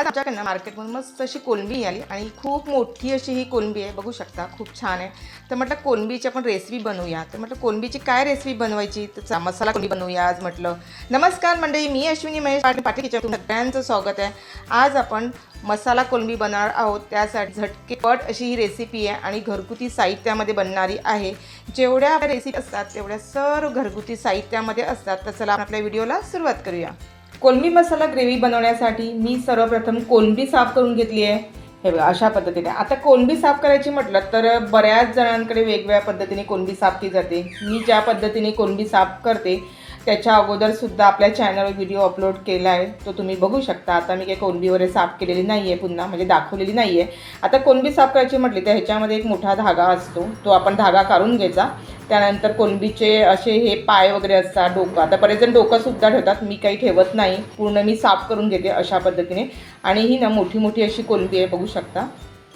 आज आमच्याकडनं मार्केटमधून मस्त अशी कोलंबी आली आणि खूप मोठी अशी ही कोलंबी आहे बघू शकता खूप छान आहे. तर म्हटलं कोलंबीची आपण रेसिपी बनवूया. तर म्हटलं कोलंबीची काय रेसिपी बनवायची? तर मसाला कोलंबी बनवूया आज म्हटलं. नमस्कार मंडळी मी अश्विनी महेश पाटील पाटील किचन सगळ्यांचं स्वागत आहे. आज आपण मसाला कोलंबी बनवणार आहोत. त्यासाठी झटकेपट अशी ही रेसिपी आहे आणि घरगुती साहित्यामध्ये बनणारी आहे. जेवढ्या रेसिपी असतात तेवढ्या सर्व घरगुती साहित्यामध्ये असतात. तर चला आपण आपल्या व्हिडिओला सुरुवात करूया. कोलंबी मसाला ग्रेव्ही बनवण्यासाठी मी सर्वप्रथम कोलंबी साफ करून घेतली आहे. हे बघा अशा पद्धतीने. आता कोलंबी साफ करायची म्हटलं तर बऱ्याच जणांकडे वेगवेगळ्या पद्धतीने कोलंबी साफ केली जाते. मी ज्या पद्धतीने कोलंबी साफ करते त्याच्या अगोदरसुद्धा आपल्या चॅनलवर व्हिडिओ अपलोड केला आहे तो तुम्ही बघू शकता. आता मी काही कोलंबी वगैरे साफ केलेली नाही आहे पुन्हा म्हणजे दाखवलेली नाही आहे आता कोलंबी साफ करायची म्हटली तर ह्याच्यामध्ये एक मोठा धागा असतो तो आपण धागा काढून घ्यायचा. त्यानंतर कोलंबीचे असे हे पाय वगैरे असतात डोकं. आता बरेच जण डोकंसुद्धा ठेवतात मी काही ठेवत नाही. पूर्ण मी साफ करून घेते अशा पद्धतीने. आणि ही ना मोठी मोठी अशी कोलंबी आहे बघू शकता.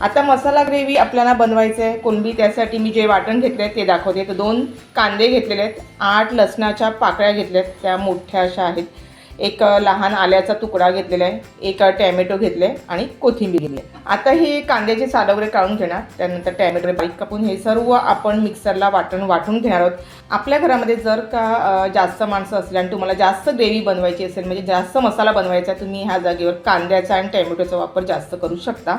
आता मसाला ग्रेव्ही आपल्याला बनवायचं आहे. कोलंबी त्यासाठी मी जे वाटण घेतले आहे ते दाखवते. तर दोन कांदे घेतलेले आहेत आठ लसणाच्या पाकळ्या घेतल्या आहेत त्या मोठ्या अशा आहेत. एक लहान आल्याचा तुकडा घेतलेला आहे एक टॅमॅटो घेतले आणि कोथिंबीर घेतली. आहे आता हे कांद्याचे साल वगैरे काढून घेणार त्यानंतर टॅमॅटो बारीक कापून हे सर्व आपण मिक्सरला वाटण वाटून घेणार आहोत. आपल्या घरामध्ये जर का जास्त माणसं असल्या आणि तुम्हाला जास्त ग्रेव्ही बनवायची असेल म्हणजे जास्त मसाला बनवायचा तुम्ही ह्या जागेवर कांद्याचा आणि टॅमॅटोचा वापर जास्त करू शकता.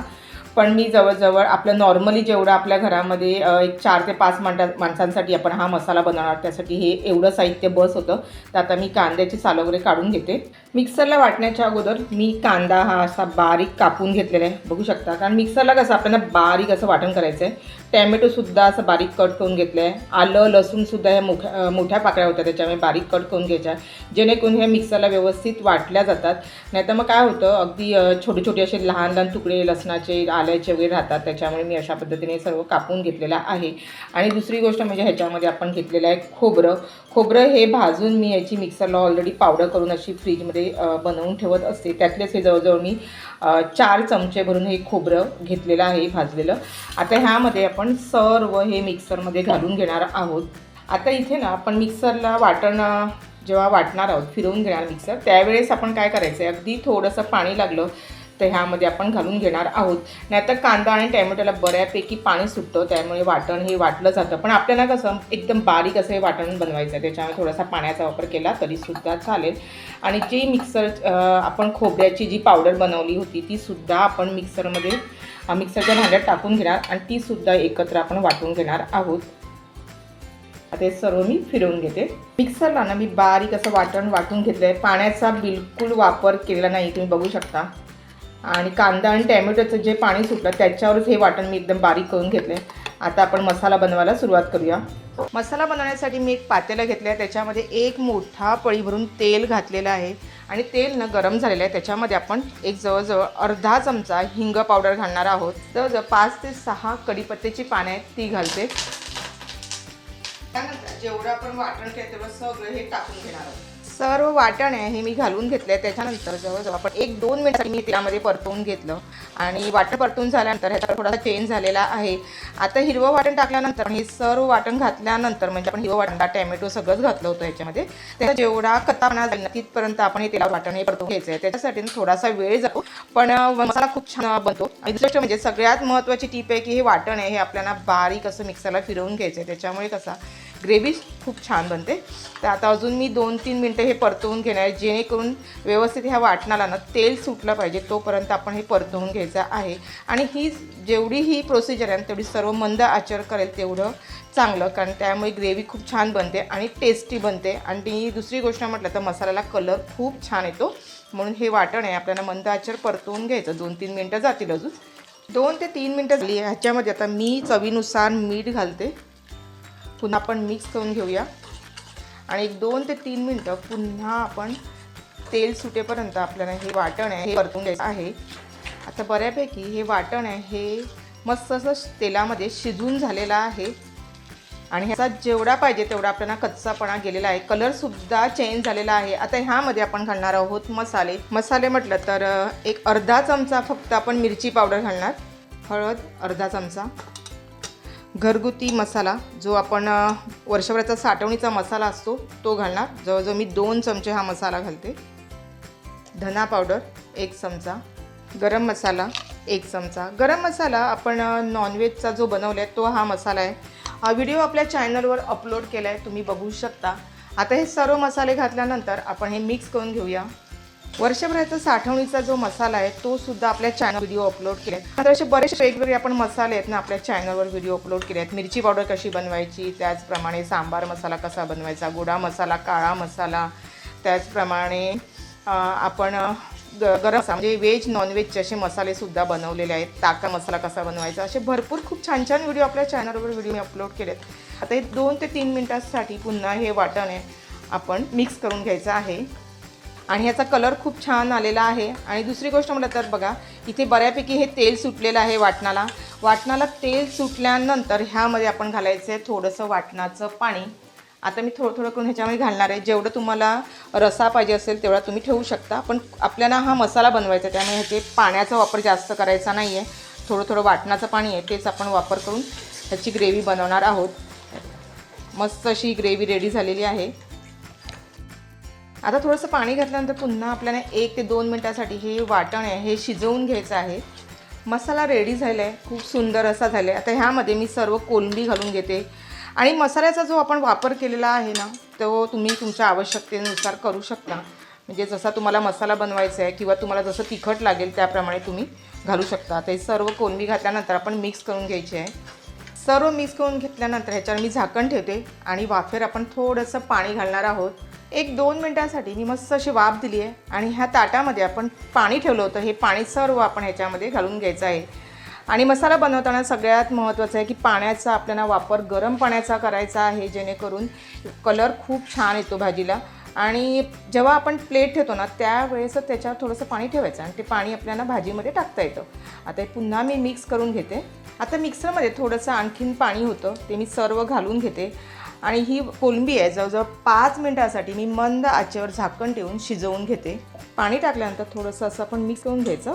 पण मी जवळजवळ आपलं नॉर्मली जेवढं आपल्या घरामध्ये एक चार ते पाच माणसा माणसांसाठी आपण हा मसाला बनवणार त्यासाठी हे एवढं साहित्य बस होतं. तर आता मी कांद्याची साल वगैरे काढून घेते. मिक्सरला वाटण्याच्या अगोदर मी कांदा हा असा बारीक कापून घेतलेला आहे. बघू शकता. कारण मिक्सरला कसं आपल्याला बारीक असं वाटण करायचं आहे टॅमॅटोसुद्धा असं बारीक कट करून घेतलं आहे. आलं लसूणसुद्धा ह्या मोठ्या मोठ्या पाकळ्या होत्या. त्याच्यामुळे बारीक कट करून घ्यायच्या. जेणेकरून ह्या मिक्सरला व्यवस्थित वाटल्या जातात. नाहीतर मग काय होतं? अगदी छोटे छोटे असे लहान लहान तुकडे लसणाचे आल्याचे वगैरे राहतात. त्याच्यामुळे मी अशा पद्धतीने सर्व कापून घेतलेलं आहे. आणि दुसरी गोष्ट म्हणजे ह्याच्यामध्ये आपण घेतलेलं आहे खोबरं. खोबरं हे भाजून मी ह्याची मिक्सरला ऑलरेडी पावडर करून अशी फ्रीजमध्ये बनवून ठेवत असते. त्यातलेच हे जवळजवळ मी चार चमचे भरून हे खोबरं घेतलेलं आहे भाजलेलं. आता ह्यामध्ये आपण सर्व हे मिक्सरमध्ये घालून घेणार आहोत. आता इथे ना आपण मिक्सरला वाटण जेव्हा वाटणार आहोत फिरवून घेणार मिक्सर त्यावेळेस आपण काय करायचं आहे अगदी थोडंसं पाणी लागलं तर ह्यामध्ये आपण घालून घेणार आहोत. नाहीतर कांदा आणि टॅमॅटोला बऱ्यापैकी पाणी सुटतं त्यामुळे वाटण हे वाटलं जातं. पण आपल्याला कसं एकदम बारीक असं हे वाटण बनवायचं आहे त्याच्यामुळे थोडासा पाण्याचा वापर केला तरीसुद्धा चालेल. आणि जी मिक्सर आपण खोबऱ्याची जी पावडर बनवली होती तीसुद्धा आपण मिक्सरमध्ये मिक्सरच्या भांड्यात टाकून घेणार आणि तीसुद्धा एकत्र आपण वाटून घेणार आहोत. आता सर्व मी फिरवून घेते. मिक्सरला ना मी बारीक असं वाटण वाटून घेतलं आहे पाण्याचा बिलकुल वापर केलेला नाही तुम्ही बघू शकता. आणि कांदा आणि टॅमॅटोचं जे पाणी सुटलं त्याच्यावरच हे वाटण मी एकदम बारीक करून घेतलं आता आपण मसाला बनवायला सुरुवात करूया. मसाला बनवण्यासाठी मी एक पातेलं घेतलं आहे त्याच्यामध्ये एक मोठा पळी भरून तेल घातलेलं आहे. आणि तेल ना गरम झालेलं आहे. त्याच्यामध्ये आपण एक जवळजवळ अर्धा चमचा हिंग पावडर घालणार आहोत. जवळजवळ पाच ते सहा कढीपत्त्याची पानं आहेत ती घालते. त्यानंतर जेवढं आपण वाटण केलं तेवढं सगळं हे टाकून घेणार आहोत. सर्व वाटण आहे हे मी घालून घेतलं त्याच्यानंतर जवळजवळ आपण एक दोन मिनिटांनी मी त्यामध्ये परतवून घेतलं. आणि वाटण परतून झाल्यानंतर ह्याचा थोडासा चेंज झालेला आहे. आता हिरवं वाटण टाकल्यानंतर हे सर्व वाटण घातल्यानंतर म्हणजे आपण हिरवं वाटण टॅमॅटो सगळंच घातलं होतं याच्यामध्ये. त्याचा जेवढा खतापणा जाईल ना तिथपर्यंत आपण हे तेला वाटण हे परतवून घ्यायचं आहे त्याच्यासाठी थोडासा वेळ जातो. पण मसाला खूप छान बनतो. आणि दुसरं म्हणजे सगळ्यात महत्त्वाची टीप आहे की हे वाटण आहे हे आपल्याला बारीक असं मिक्सरला फिरवून घ्यायचं आहे त्याच्यामुळे कसा ग्रेव्ही खूप छान बनते. तर आता अजून मी दोन तीन मिनटं हे परतवून घेणार आहे. जेणेकरून व्यवस्थित ह्या वाटणाला ना तेल सुटलं पाहिजे तोपर्यंत आपण हे परतवून घ्यायचं आहे. आणि ही जेवढी ही प्रोसिजर आहे तेवढी सर्व मंद आचर करेल तेवढं चांगलं कारण त्यामुळे ग्रेव्ही खूप छान बनते आणि टेस्टी बनते. आणि ती दुसरी गोष्ट म्हटलं तर मसाल्याला कलर खूप छान येतो. म्हणून हे वाटण आहे. आपल्याला मंद आचर परतवून घ्यायचं. दोन तीन मिनटं जातील अजून. दोन ते तीन मिनटं झाली. ह्याच्यामध्ये आता मी चवीनुसार मीठ घालते. पुन्हा आपण मिक्स करून घेऊया. आणि एक दोन ते तीन मिनटं पुन्हा आपण तेल सुटेपर्यंत आपल्याला हे वाटण आहे हे परतून घ्यायचं आहे. आता बऱ्यापैकी हे वाटण आहे हे मस्त असं तेलामध्ये शिजून झालेलं आहे. आणि ह्याचा जेवढा पाहिजे तेवढा आपल्याला कच्चापणा गेलेला आहे. कलरसुद्धा चेंज झालेला आहे. आता ह्यामध्ये आपण घालणार आहोत मसाले. मसाले म्हटलं तर एक अर्धा चमचा फक्त आपण मिरची पावडर घालणार. हळद अर्धा चमचा. घरगुती मसाला जो आपण वर्षभराचा साठवणीचा मसाला असतो तो घालणार. जवळजवळ मी दोन चमचे हा मसाला घालते. धना पावडर एक चमचा. गरम मसाला एक चमचा. गरम मसाला आपण नॉनव्हेजचा जो बनवला आहे तो हा मसाला आहे. हा व्हिडिओ आपल्या चॅनलवर अपलोड केला आहे तुम्ही बघू शकता. आता हे सर्व मसाले घातल्यानंतर आपण हे मिक्स करून घेऊया. वर्षभराचा साठवणीचा जो मसाला आहे तो सुद्धा आपल्या चॅनल व्हिडिओ अपलोड केले आहेत तर असे बरेचसे वेगवेगळे आपण मसाले आहेत ना आपल्या चॅनलवर व्हिडिओ अपलोड केले आहेत. मिरची पावडर कशी बनवायची? त्याचप्रमाणे सांबार मसाला कसा बनवायचा? गोडा मसाला काळा मसाला. त्याचप्रमाणे आपण ग- गरम म्हणजे व्हेज नॉनव्हेजचे असे मसालेसुद्धा बनवलेले आहेत. ताका मसाला कसा बनवायचा? असे भरपूर खूप छान छान व्हिडिओ आपल्या चॅनलवर व्हिडिओ मी अपलोड केलेत. आता हे दोन ते तीन मिनटासाठी पुन्हा हे वाटण आहे आपण मिक्स करून घ्यायचं आहे. आणि ह्याचा कलर खूप छान आलेला आहे. आणि दुसरी गोष्ट म्हटलं तर बघा इथे बऱ्यापैकी हे तेल सुटलेलं आहे वाटणाला. वाटणाला तेल सुटल्यानंतर ह्यामध्ये आपण घालायचं आहे थोडंसं वाटणाचं पाणी. आता मी थोडं थोडं करून ह्याच्यामध्ये घालणार आहे. जेवढं तुम्हाला रसा पाहिजे असेल तेवढा तुम्ही ठेवू शकता. पण आपल्याला हा मसाला बनवायचा आहे त्यामुळे ह्याचे पाण्याचा वापर जास्त करायचा नाही आहे थोडं थोडं वाटणाचं पाणी आहे तेच आपण वापर करून ह्याची ग्रेव्ही बनवणार आहोत. मस्त अशी ग्रेव्ही रेडी झालेली आहे. आता थोडंसं पाणी घातल्यानंतर पुन्हा आपल्याला एक ते दोन मिनटासाठी हे वाटण आहे हे शिजवून घ्यायचं आहे. मसाला रेडी झाला आहे खूप सुंदर असा झाला आहे आता ह्यामध्ये मी सर्व कोलंबी घालून घेते. आणि मसाल्याचा जो आपण वापर केलेला आहे ना तो तुम्ही तुमच्या आवश्यकतेनुसार करू शकता. म्हणजे जसा तुम्हाला मसाला बनवायचा आहे किंवा तुम्हाला जसं तिखट लागेल त्याप्रमाणे तुम्ही घालू शकता. ते सर्व कोलंबी घातल्यानंतर आपण मिक्स करून घ्यायची आहे. सर्व मिक्स करून घेतल्यानंतर ह्याच्यावर मी झाकण ठेवते आणि वाफेर आपण थोडंसं पाणी घालणार आहोत. एक दोन मिनटांसाठी मी मस्त अशी वाफ दिली आहे आणि ह्या ताटामध्ये आपण पाणी ठेवलं होतं. हे पाणी सर्व आपण ह्याच्यामध्ये घालून घ्यायचं आहे. आणि मसाला बनवताना सगळ्यात महत्त्वाचं आहे की पाण्याचा आपल्याला वापर गरम पाण्याचा करायचा आहे जेणेकरून कलर खूप छान येतो भाजीला. आणि जेव्हा आपण प्लेट ठेवतो ना त्यावेळेस त्याच्यावर थोडंसं पाणी ठेवायचं आणि ते पाणी आपल्याला भाजीमध्ये टाकता येतं. आता हे पुन्हा मी मिक्स करून घेते. आता मिक्सरमध्ये थोडंसं आणखीन पाणी होतं ते मी सर्व घालून घेते. आणि ही कोलंबी आहे जवळजवळ पाच मिनटासाठी मी मंद आचेवर झाकण ठेवून शिजवून घेते. पाणी टाकल्यानंतर थोडंसं असं आपण मिक्स करून घ्यायचं.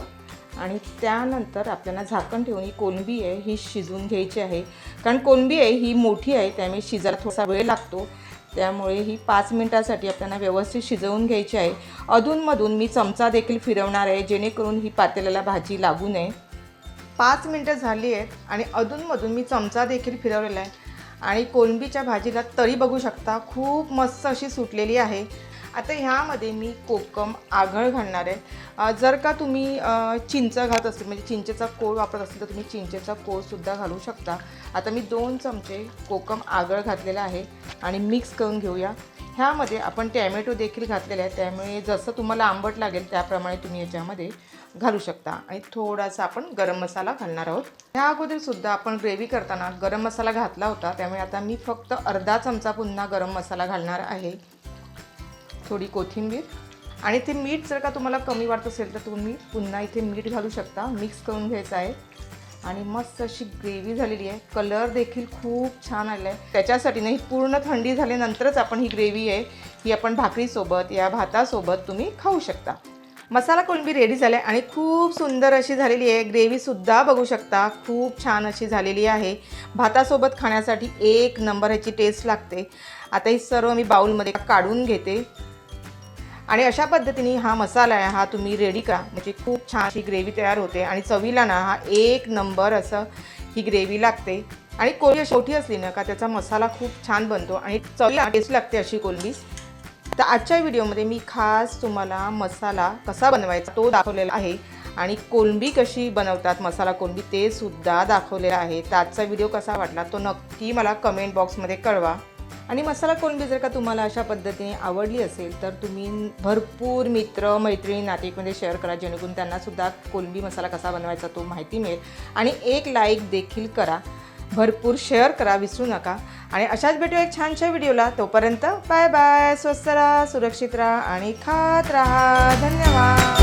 आणि त्यानंतर आपल्याला झाकण ठेवून ही कोलंबी आहे ही शिजवून घ्यायची आहे. कारण कोलंबी आहे ही मोठी आहे त्यामुळे शिजायला थोडासा वेळ लागतो. त्यामुळे ही पाच मिनटासाठी आपल्याला व्यवस्थित शिजवून घ्यायची आहे. अधूनमधून मी चमचा देखील फिरवणार आहे जेणेकरून ही पातेल्याला भाजी लागू नये. पाच मिनटं झाली आहेत आणि अधूनमधून मी चमचा देखील फिरवलेला आहे. आणि कोलंबीच्या भाजीला तरी बघू शकता खूप मस्त अशी सुटलेली आहे. आता ह्यामध्ये मी कोकम आघळ घालणार आहे. जर का तुम्ही चिंच घात असतील म्हणजे चिंचेचा कोळ वापरत असेल तर तुम्ही चिंचेचा कोळसुद्धा घालू शकता. आता मी दोन चमचे कोकम आगळ घातलेला आहे आणि मिक्स करून घेऊया. ह्यामध्ये आपण टॅमॅटो देखील घातलेला आहे त्यामुळे जसं तुम्हाला आंबट लागेल त्याप्रमाणे तुम्ही याच्यामध्ये घालू शकता. आणि थोडासा आपण गरम मसाला घालणार आहोत. ह्या अगोदर सुद्धा आपण ग्रेव्ही करताना गरम मसाला घातला होता. त्यामुळे आता मी फक्त अर्धा चमचा पुन्हा गरम मसाला घालणार आहे. थोडी कोथिंबीर. आणि ते मीठ जर का तुम्हाला कमी वाटत असेल तर तुम्ही पुन्हा इथे मीठ घालू शकता. मिक्स करून घ्यायचं आहे. आणि मस्त अशी ग्रेव्ही झालेली आहे. कलर देखील खूप छान आला आहे. त्याच्यासाठी नाही पूर्ण थंडी झाल्यानंतरच आपण ही ग्रेव्ही आहे ही आपण भाकरीसोबत या भातासोबत तुम्ही खाऊ शकता. मसाला कोळंबी रेडी झाली आहे आणि खूप सुंदर अशी झालेली आहे. ग्रेव्हीसुद्धा बघू शकता. खूप छान अशी झालेली आहे. भातासोबत खाण्यासाठी एक नंबर ह्याची टेस्ट लागते. आता ही सर्व मी बाऊलमध्ये काढून घेते. आणि अशा पद्धतीने हा मसाला आहे हा तुम्ही रेडी करा. म्हणजे खूप छान अशी ग्रेव्ही तयार होते आणि चवीला ना हा एक नंबर असं ही ग्रेव्ही लागते. आणि कोळी शेवटी असली ना का त्याचा मसाला खूप छान बनतो आणि चवीला टेस्ट लागते अशी कोलंबी. तर आजच्या व्हिडिओमध्ये मी खास तुम्हाला मसाला कसा बनवायचा तो दाखवलेला आहे आणि कोलंबी कशी बनवतात मसाला कोलंबी ते सुद्धा दाखवलेला आहे. तर आजचा व्हिडिओ कसा वाटला तो नक्की मला कमेंट बॉक्समध्ये कळवा. आणि मसाला कोलंबी जर का तुम्हाला अशा पद्धतीने आवडली असेल तर तुम्ही भरपूर मित्र मैत्रिणी नातेकमध्ये शेअर करा जेणेकरून त्यांनासुद्धा कोलंबी मसाला कसा बनवायचा तो माहिती मिळेल. आणि एक लाईक देखील करा. भरपूर शेअर करा विसरू नका. आणि अशाच भेटूया एक छानशा व्हिडिओला तोपर्यंत बाय बाय स्वस्त राहा सुरक्षित राहा आणि खात राहा. धन्यवाद.